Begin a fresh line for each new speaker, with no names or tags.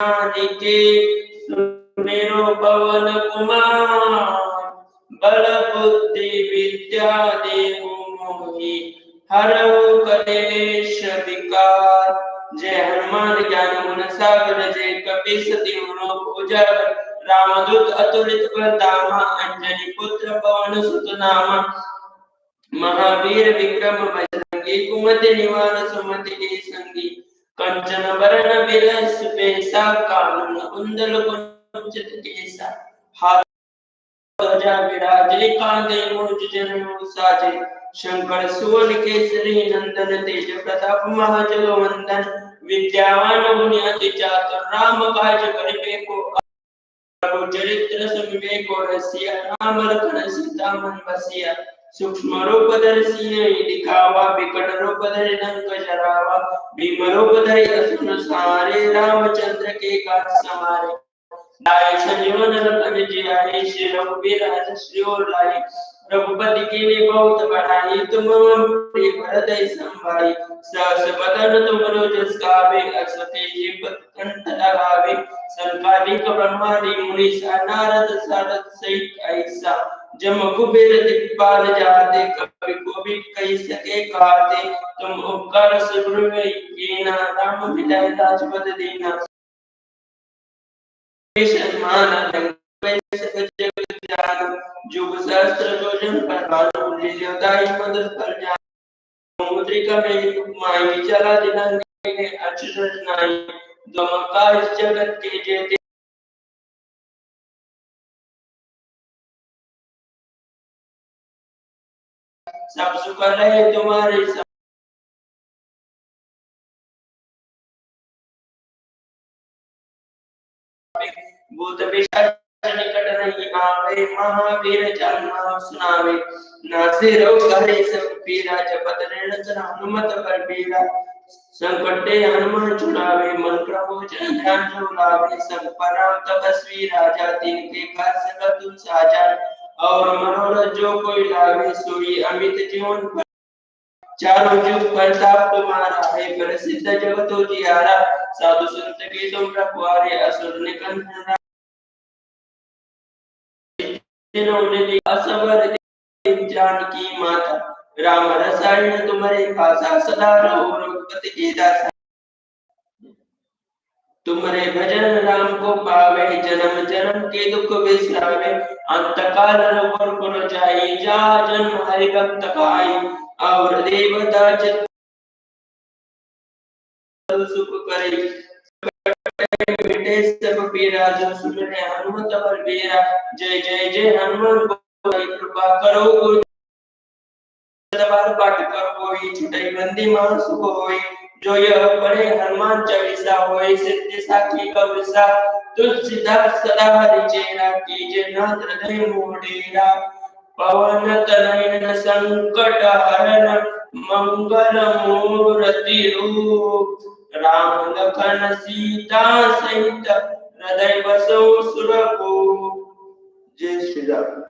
आदिके सुमेरो पवन कुमार बल बुद्धि विद्या देहु मोहि हरऊ कलेश विकार जय हनुमान ज्ञान गुण सागर जय कपि सति उजागर रामदूत अतुलित बल धामा अंजनी पुत्र पवन सुत नामा महावीर विक्रम बजरंगी कुमति निवार सुमति के संगी कंचन वरण बिरस बेसा कानन कुंडल कुंचित केसा हाथ ध्वजा विराजे कांधे मुझ जन्म साजे शंकर सुवन केसरी नंदन तेज प्रताप महाजगवंदन विद्यावान गुणी अति चातुर राम काज करिबे को प्रभु चरित्र सुनिबे को रसिया राम सीता मन बसिया सूक्ष्म रूप धरि दिखावा विकट रूप धरि लंक जरावा भीम रूप धरि असुर सारे रामचंद्र के काज समारे लाए संजीवन रतन जियाए श्री रघुवीर हर्ष श्री और लाए रघुपति के लिए बहुत बढ़ाई तुम प्रिय भरत संभाई सहस बदन तुम रोजस गावे अस तेज़ी कंठ लगावे संकालिक ब्रह्मादि मुनि नारद सारद सहित ऐसा जम कुबेर दिक्पाल जाते कवि को भी कही सके कहते तुम उपकार सुब्रवे कीना राम मिलाए राजपद दीना सम्मान जुग सहस्त्र योजन पर भानु लील्योदाई मदद कर जान मुद्रिका में माई विचारा दिनांगे ने अचरज नाई जगत के जेते सब रहे तुम्हारे सब। निकट नहीं आवे महावीर जन्म सुनावे। नासे रोग हरे सब पीरा जपत निरंतर हनुमत पर पीरा संकटे हनुमान चुनावे मन प्रभोजन ध्यान जो सब परम तपस्वी राजा तिनके कर सकत तुम साजा और मनोरथ जो कोई लावे, सोई अमित जीवन चारों जुग प्रताप तुम्हारा है, प्रसिद्ध जगतो जियारा। साधु संत के तुम रखवारे असुर निकंदन असवर जानकी माता, राम रसायन तुम्हारे भाषा सदा रहो, रघुपति के दासा। तुम्हारे भजन राम को पावे, जन्म जन्म के दुख विसरावे अंत काल रघुवर पुर जा जन्म हरि भक्त खाई और देवता चित सुख करे। मिटे सब पीरा, जो सुनने हनुमत पर बेरा जय जय जय हनुमान कृपा करो पाठ करो कोई छुटाई बंदी माँ सुख होई जो यह पढ़े हनुमान चालीसा होए सिद्धि साखी कविसा तुलसीदास सदा हरि चेरा कीजे नाथ हृदय मोडेरा पवन तनयन संकट हरण मंगल मूर्ति रूप राम लखन सीता सहित हृदय बसो सुरभूप जय श्री राम